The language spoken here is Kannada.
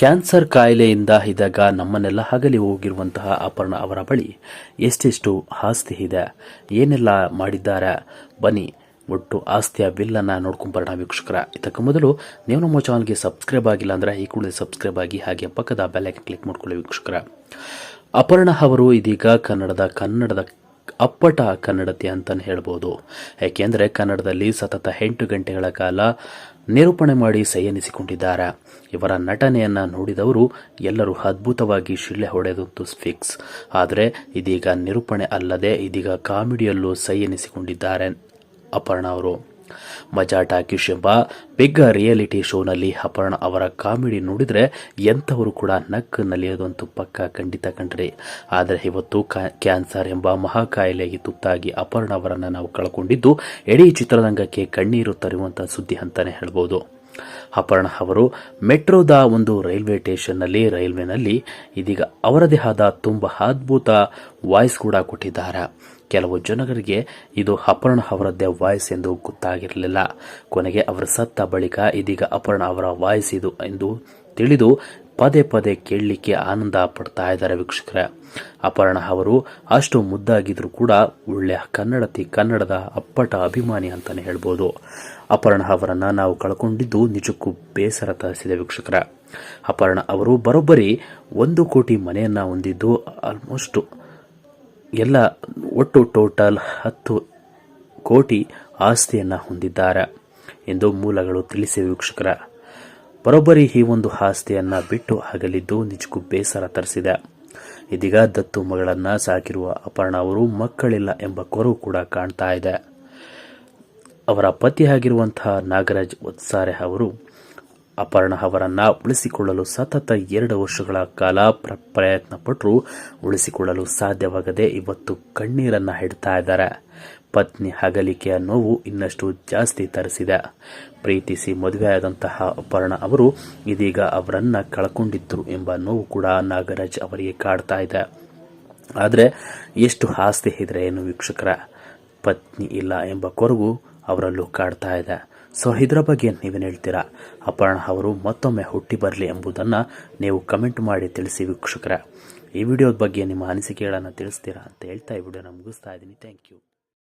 ಕ್ಯಾನ್ಸರ್ ಕಾಯಿಲೆಯಿಂದ ಇದ್ದಾಗ ನಮ್ಮನ್ನೆಲ್ಲ ಹಗಲಿ ಹೋಗಿರುವಂತಹ ಅಪರ್ಣ ಅವರ ಬಳಿ ಎಷ್ಟೆಷ್ಟು ಆಸ್ತಿ ಇದೆ, ಏನೆಲ್ಲ ಮಾಡಿದ್ದಾರೆ, ಬನ್ನಿ, ಒಟ್ಟು ಆಸ್ತಿಯ ಬಿಲ್ಲನ್ನು ನೋಡ್ಕೊಂಬರೋಣ ವೀಕ್ಷಕರ. ಇದಕ್ಕೆ ಮೊದಲು ನೀವು ನಮ್ಮ ಚಾನಲ್ಗೆ ಸಬ್ಸ್ಕ್ರೈಬ್ ಆಗಿಲ್ಲ ಅಂದರೆ ಈ ಕೂಡಲೇ ಸಬ್ಸ್ಕ್ರೈಬ್ ಆಗಿ ಹಾಗೆ ಪಕ್ಕದ ಬೆಲ್ಲೈಕನ್ ಕ್ಲಿಕ್ ಮಾಡ್ಕೊಳ್ಳಿ ವೀಕ್ಷಕರ. ಅಪರ್ಣ ಅವರು ಇದೀಗ ಕನ್ನಡದ ಕನ್ನಡದ ಅಪ್ಪಟ ಕನ್ನಡತಿ ಅಂತಲೇ ಹೇಳ್ಬೋದು. ಏಕೆಂದರೆ ಕನ್ನಡದಲ್ಲಿ ಸತತ ಎಂಟು ಗಂಟೆಗಳ ಕಾಲ ನಿರೂಪಣೆ ಮಾಡಿ ಸೈಯನಿಸಿಕೊಂಡಿದ್ದಾರೆ. ಇವರ ನಟನೆಯನ್ನ ನೋಡಿದವರು ಎಲ್ಲರೂ ಅದ್ಭುತವಾಗಿ ಶಿಳ್ಳೆ ಹೊಡೆದಂತು ಫಿಕ್ಸ್. ಆದರೆ ಇದೀಗ ನಿರೂಪಣೆ ಅಲ್ಲದೆ ಇದೀಗ ಕಾಮಿಡಿಯಲ್ಲೂ ಸೈಯನಿಸಿಕೊಂಡಿದ್ದಾರೆ ಅಪರ್ಣ ಅವರು. ಮಜಾ ಟಾಕೀಶ್ ಎಂಬ ಬಿಗ್ ರಿಯಾಲಿಟಿ ಶೋನಲ್ಲಿ ಅಪರ್ಣ ಅವರ ಕಾಮಿಡಿ ನೋಡಿದರೆ ಎಂಥವರು ಕೂಡ ನಕ್ಕು ನಲಿಯೋದಂತೂ ಪಕ್ಕ ಖಂಡಿತ ಕಂಡ್ರಿ. ಆದರೆ ಇವತ್ತು ಕ್ಯಾನ್ಸರ್ ಎಂಬ ಮಹಾಕಾಯಿಲೆಗೆ ತುತ್ತಾಗಿ ಅಪರ್ಣ ಅವರನ್ನು ನಾವು ಕಳ್ಕೊಂಡಿದ್ದು ಇಡೀ ಚಿತ್ರರಂಗಕ್ಕೆ ಕಣ್ಣೀರು ತರುವಂತಹ ಸುದ್ದಿ ಅಂತಾನೆ ಹೇಳ್ಬೋದು. ಅಪರ್ಣ ಅವರು ಮೆಟ್ರೋದ ಒಂದು ರೈಲ್ವೆ ಸ್ಟೇಷನ್ನಲ್ಲಿ, ರೈಲ್ವೆನಲ್ಲಿ ಇದೀಗ ಅವರದೇ ಆದ ತುಂಬ ಅದ್ಭುತ ವಾಯ್ಸ್ ಕೂಡ ಕೊಟ್ಟಿದ್ದಾರೆ. ಕೆಲವು ಜನರಿಗೆ ಇದು ಅಪರ್ಣ ಅವರದ್ದೇ ವಾಯ್ಸ್ ಎಂದು ಗೊತ್ತಾಗಿರಲಿಲ್ಲ. ಕೊನೆಗೆ ಅವರ ಸತ್ತ ಬಳಿಕ ಇದೀಗ ಅಪರ್ಣ ಅವರ ವಾಯ್ಸ್ ಇದು ಎಂದು ತಿಳಿದು ಪದೇ ಪದೇ ಕೇಳಲಿಕ್ಕೆ ಆನಂದ ಪಡ್ತಾ ಇದ್ದಾರೆ ವೀಕ್ಷಕರೇ. ಅಪರ್ಣ ಅವರು ಅಷ್ಟು ಮುದ್ದಾಗಿದ್ರು ಕೂಡ ಒಳ್ಳೆಯ ಕನ್ನಡತಿ ಕನ್ನಡದ ಅಪ್ಪಟ ಅಭಿಮಾನಿ ಅಂತಾನೆ ಹೇಳ್ಬೋದು. ಅಪರ್ಣ ಅವರನ್ನ ನಾವು ಕಳ್ಕೊಂಡಿದ್ದು ನಿಜಕ್ಕೂ ಬೇಸರ ತರಿಸಿದೆ ವೀಕ್ಷಕರ. ಅಪರ್ಣ ಅವರು ಬರೋಬ್ಬರಿ ಒಂದು ಕೋಟಿ ಮನೆಯನ್ನ ಹೊಂದಿದ್ದು ಆಲ್ಮೋಸ್ಟ್ ಎಲ್ಲ ಒಟ್ಟು ಟೋಟಲ್ ಹತ್ತು ಕೋಟಿ ಆಸ್ತಿಯನ್ನು ಹೊಂದಿದ್ದಾರೆ ಎಂದು ಮೂಲಗಳು ತಿಳಿಸಿವೆ ವೀಕ್ಷಕರ. ಬರೋಬ್ಬರಿ ಈ ಒಂದು ಆಸ್ತಿಯನ್ನು ಬಿಟ್ಟು ಆಗಲಿದ್ದು ನಿಜಕ್ಕೂ ಬೇಸರ ತರಿಸಿದೆ. ಇದೀಗ ದತ್ತು ಮಗಳನ್ನ ಸಾಕಿರುವ ಅಪರ್ಣ ಅವರು ಮಕ್ಕಳಿಲ್ಲ ಎಂಬ ಕೊರವು ಕೂಡ ಕಾಣ್ತಾ ಇದೆ. ಅವರ ಪತಿಯಾಗಿರುವಂತಹ ನಾಗರಾಜ್ ಒತ್ಸಾರೆ ಅವರು ಅಪರ್ಣ ಅವರನ್ನ ಉಳಿಸಿಕೊಳ್ಳಲು ಸತತ ಎರಡು ವರ್ಷಗಳ ಕಾಲ ಪ್ರಯತ್ನ ಪಟ್ಟರು ಉಳಿಸಿಕೊಳ್ಳಲು ಸಾಧ್ಯವಾಗದೆ ಇವತ್ತು ಕಣ್ಣೀರನ್ನ ಹಿಡ್ತಾ ಇದ್ದಾರೆ. ಪತ್ನಿ ಹಗಲಿಕೆಯ ನೋವು ಇನ್ನಷ್ಟು ಜಾಸ್ತಿ ತರಿಸಿದೆ. ಪ್ರೀತಿಸಿ ಮದುವೆಯಾದಂತಹ ಅಪರ್ಣ ಅವರು ಇದೀಗ ಅವರನ್ನ ಕಳ್ಕೊಂಡಿದ್ದರು ಎಂಬ ನೋವು ಕೂಡ ನಾಗರಾಜ್ ಅವರಿಗೆ ಕಾಡ್ತಾ ಇದೆ. ಆದರೆ ಎಷ್ಟು ಆಸ್ತಿ ಇದ್ರೆ ಏನು ವೀಕ್ಷಕರ? ಪತ್ನಿ ಇಲ್ಲ ಎಂಬ ಕೊರಗು ಅವರಲ್ಲೂ ಕಾಡ್ತಾ ಇದೆ. ಸೊ ಇದರ ಬಗ್ಗೆ ನೀವೇನು ಹೇಳ್ತೀರಾ? ಅಪರ್ಣ ಅವರು ಮತ್ತೊಮ್ಮೆ ಹುಟ್ಟಿ ಬರಲಿ ಎಂಬುದನ್ನು ನೀವು ಕಮೆಂಟ್ ಮಾಡಿ ತಿಳಿಸಿ ವೀಕ್ಷಕರ. ಈ ವಿಡಿಯೋದ ಬಗ್ಗೆ ನಿಮ್ಮ ಅನಿಸಿಕೆಗಳನ್ನು ತಿಳಿಸ್ತೀರಾ ಅಂತ ಹೇಳ್ತಾ ಈ ವಿಡಿಯೋನ ಮುಗಿಸ್ತಾ ಇದ್ದೀನಿ. Thank you